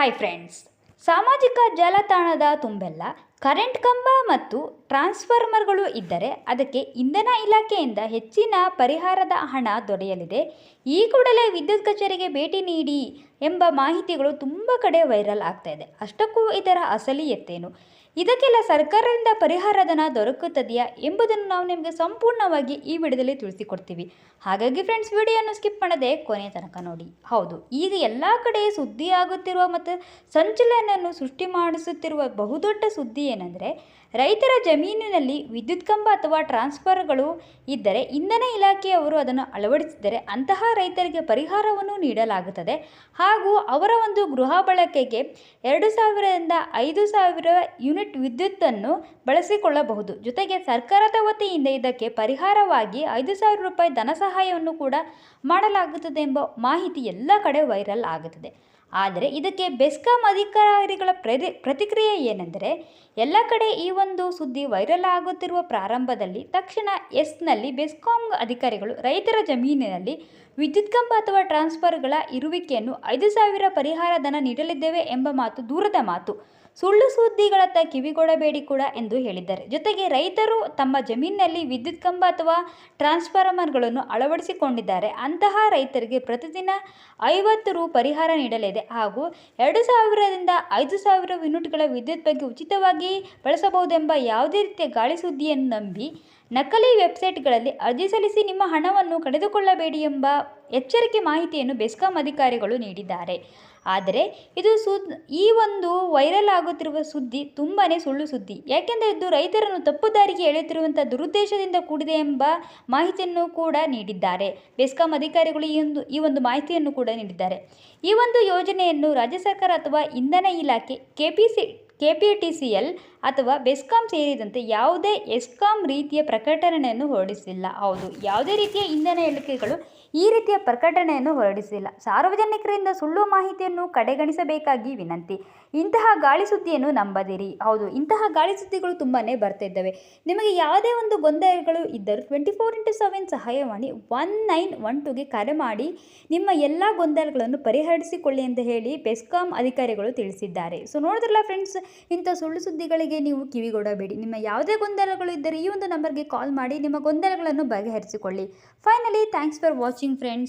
Hi friends ಸಾಮಾಜಿಕ ಜಾಲತಾಣದ ತುಂಬೆಲ್ಲ current ಕಂಬ ಮತ್ತು ಟ್ರಾನ್ಸ್ಫಾರ್ಮರ್ಗಳು ಇದ್ದರೆ ಅದಕ್ಕೆ ಇಂಧನ ಇಲಾಖೆಯಿಂದ ಹೆಚ್ಚಿನ ಪರಿಹಾರದ ಹಣ ದೊರೆಯಲಿದೆ. ಈ ಕೂಡಲೇ ವಿದ್ಯುತ್ ಕಚೇರಿಗೆ ಭೇಟಿ ನೀಡಿ ಎಂಬ ಮಾಹಿತಿಗಳು ತುಂಬ ಕಡೆ ವೈರಲ್ ಆಗ್ತಾ ಇದೆ. ಅಷ್ಟಕ್ಕೂ ಇದರ ಅಸಲಿಯತ್ತೇನು? ಇದಕ್ಕೆಲ್ಲ ಸರ್ಕಾರದಿಂದ ಪರಿಹಾರಧನ ದೊರಕುತ್ತದೆಯಾ ಎಂಬುದನ್ನು ನಾವು ನಿಮಗೆ ಸಂಪೂರ್ಣವಾಗಿ ಈ ವಿಡಿಯೋದಲ್ಲಿ ತಿಳಿಸಿಕೊಡ್ತೀವಿ. ಹಾಗಾಗಿ ಫ್ರೆಂಡ್ಸ್ ವಿಡಿಯೋನ ಸ್ಕಿಪ್ ಮಾಡದೆ ಕೊನೆಯ ತನಕ ನೋಡಿ. ಹೌದು, ಈಗ ಎಲ್ಲ ಕಡೆ ಸುದ್ದಿ ಆಗುತ್ತಿರುವ ಮತ್ತು ಸಂಚಲನವನ್ನು ಸೃಷ್ಟಿ ಮಾಡಿಸುತ್ತಿರುವ ಬಹುದೊಡ್ಡ ಸುದ್ದಿ ಏನಂದರೆ ರೈತರ ಜಮೀನಿನಲ್ಲಿ ವಿದ್ಯುತ್ ಕಂಬ ಅಥವಾ ಟ್ರಾನ್ಸ್ಫರ್ಗಳು ಇದ್ದರೆ ಇಂಧನ ಇಲಾಖೆಯವರು ಅದನ್ನು ಅಳವಡಿಸಿದರೆ ಅಂತಹ ರೈತರಿಗೆ ಪರಿಹಾರವನ್ನು ನೀಡಲಾಗುತ್ತದೆ. ಹಾಗೂ ಅವರ ಒಂದು ಗೃಹ ಬಳಕೆಗೆ ಎರಡು ಸಾವಿರದಿಂದ ಐದು ಸಾವಿರ ಯೂನಿಟ್ ವಿದ್ಯುತ್ತನ್ನು ಬಳಸಿಕೊಳ್ಳಬಹುದು. ಜೊತೆಗೆ ಸರ್ಕಾರದ ವತಿಯಿಂದ ಇದಕ್ಕೆ ಪರಿಹಾರವಾಗಿ ಐದು ಸಾವಿರ ರೂಪಾಯಿ ಧನ ಸಹಾಯವನ್ನು ಕೂಡ ಮಾಡಲಾಗುತ್ತದೆ ಎಂಬ ಮಾಹಿತಿ ಎಲ್ಲ ಕಡೆ ವೈರಲ್ ಆಗುತ್ತದೆ. ಆದರೆ ಇದಕ್ಕೆ ಬೆಸ್ಕಾಂ ಅಧಿಕಾರಿಗಳ ಪ್ರತಿ, ಪ್ರತಿಕ್ರಿಯೆ ಏನೆಂದರೆ, ಎಲ್ಲ ಕಡೆ ಈ ಒಂದು ಸುದ್ದಿ ವೈರಲ್ ಆಗುತ್ತಿರುವ ಪ್ರಾರಂಭದಲ್ಲಿ ತಕ್ಷಣ ಎಸ್ನಲ್ಲಿ ಬೆಸ್ಕಾಂ ಅಧಿಕಾರಿಗಳು ರೈತರ ಜಮೀನಿನಲ್ಲಿ ವಿದ್ಯುತ್ ಕಂಬ ಅಥವಾ ಟ್ರಾನ್ಸ್ಫರ್ಗಳ ಇರುವಿಕೆಯನ್ನು ಐದು ಸಾವಿರ ಪರಿಹಾರ ಧನ ನೀಡಲಿದ್ದೇವೆ ಎಂಬ ಮಾತು ದೂರದ ಮಾತು. ಸುಳ್ಳು ಸುದ್ದಿಗಳತ್ತ ಕಿವಿಗೊಡಬೇಡಿ ಕೂಡ ಎಂದು ಹೇಳಿದ್ದಾರೆ. ಜೊತೆಗೆ ರೈತರು ತಮ್ಮ ಜಮೀನಿನಲ್ಲಿ ವಿದ್ಯುತ್ ಕಂಬ ಅಥವಾ ಟ್ರಾನ್ಸ್ಫಾರ್ಮರ್ಗಳನ್ನು ಅಳವಡಿಸಿಕೊಂಡಿದ್ದಾರೆ. ಅಂತಹ ರೈತರಿಗೆ ಪ್ರತಿದಿನ ಐವತ್ತು ರು ಪರಿಹಾರ ನೀಡಲಿದೆ. ಹಾಗೂ ಎರಡು ಸಾವಿರದಿಂದ ಐದು ಸಾವಿರ ಯೂನಿಟ್ಗಳ ವಿದ್ಯುತ್ ಬಗ್ಗೆ ಉಚಿತವಾಗಿ ಬಳಸಬಹುದೆಂಬ ಯಾವುದೇ ರೀತಿಯ ಗಾಳಿ ಸುದ್ದಿಯನ್ನು ನಂಬಿ ನಕಲಿ ವೆಬ್ಸೈಟ್ಗಳಲ್ಲಿ ಅರ್ಜಿ ಸಲ್ಲಿಸಿ ನಿಮ್ಮ ಹಣವನ್ನು ಕಳೆದುಕೊಳ್ಳಬೇಡಿ ಎಂಬ ಎಚ್ಚರಿಕೆ ಮಾಹಿತಿಯನ್ನು ಬೆಸ್ಕಾಂ ಅಧಿಕಾರಿಗಳು ನೀಡಿದ್ದಾರೆ. ಆದರೆ ಇದು ಸುದ್, ಈ ಒಂದು ವೈರಲ್ ಆಗುತ್ತಿರುವ ಸುದ್ದಿ ತುಂಬಾ ಸುಳ್ಳು ಸುದ್ದಿ. ಯಾಕೆಂದರೆ ಇದು ರೈತರನ್ನು ತಪ್ಪು ದಾರಿಗೆ ಎಳೆಯುತ್ತಿರುವಂಥ ದುರುದ್ದೇಶದಿಂದ ಕೂಡಿದೆ ಎಂಬ ಮಾಹಿತಿಯನ್ನು ಕೂಡ ನೀಡಿದ್ದಾರೆ. ಬೆಸ್ಕಾಂ ಅಧಿಕಾರಿಗಳು ಈ ಒಂದು ಈ ಒಂದು ಮಾಹಿತಿಯನ್ನು ಕೂಡ ನೀಡಿದ್ದಾರೆ. ಈ ಒಂದು ಯೋಜನೆಯನ್ನು ರಾಜ್ಯ ಸರ್ಕಾರ ಅಥವಾ ಇಂಧನ ಇಲಾಖೆ K P C K P T C L ಅಥವಾ ಬೆಸ್ಕಾಂ ಸೇರಿದಂತೆ ಯಾವುದೇ ಎಸ್ಕಾಂ ರೀತಿಯ ಪ್ರಕಟಣೆಯನ್ನು ಹೊರಡಿಸಿಲ್ಲ. ಹೌದು, ಯಾವುದೇ ರೀತಿಯ ಇಂಧನ ಹೇಳಿಕೆಗಳು ಈ ರೀತಿಯ ಪ್ರಕಟಣೆಯನ್ನು ಹೊರಡಿಸಿಲ್ಲ. ಸಾರ್ವಜನಿಕರಿಂದ ಸುಳ್ಳು ಮಾಹಿತಿಯನ್ನು ಕಡೆಗಣಿಸಬೇಕಾಗಿ ವಿನಂತಿ. ಇಂತಹ ಗಾಳಿ ಸುದ್ದಿಯನ್ನು ನಂಬದಿರಿ. ಹೌದು, ಇಂತಹ ಗಾಳಿ ಸುದ್ದಿಗಳು ತುಂಬಾ ಬರ್ತಿದ್ದಾವೆ. ನಿಮಗೆ ಯಾವುದೇ ಒಂದು ಗೊಂದಲಗಳು ಇದ್ದರೂ ಟ್ವೆಂಟಿ ಫೋರ್ ಇಂಟು ಸೆವೆನ್ ಸಹಾಯವಾಣಿ ಒನ್ ನೈನ್ ಒನ್ ಟುಗೆ ಕರೆ ಮಾಡಿ ನಿಮ್ಮ ಎಲ್ಲ ಗೊಂದಲಗಳನ್ನು ಪರಿಹರಿಸಿಕೊಳ್ಳಿ ಅಂತ ಹೇಳಿ ಬೆಸ್ಕಾಂ ಅಧಿಕಾರಿಗಳು ತಿಳಿಸಿದ್ದಾರೆ. ಸೊ ನೋಡಿದ್ರಲ್ಲ ಫ್ರೆಂಡ್ಸ್ ಇಂಥ ಸುಳ್ಳು ಸುದ್ದಿಗಳಿಗೆ ನೀವು ಕಿವಿಗೊಡಬೇಡಿ ನಿಮ್ಮ ಯಾವುದೇ ಗೊಂದಲಗಳು ಇದ್ದರೆ ಈ ಒಂದು ನಂಬರ್ಗೆ ಕಾಲ್ ಮಾಡಿ ನಿಮ್ಮ ಗೊಂದಲಗಳನ್ನು ಬಗೆಹರಿಸಿಕೊಳ್ಳಿ. Finally thanks for watching friends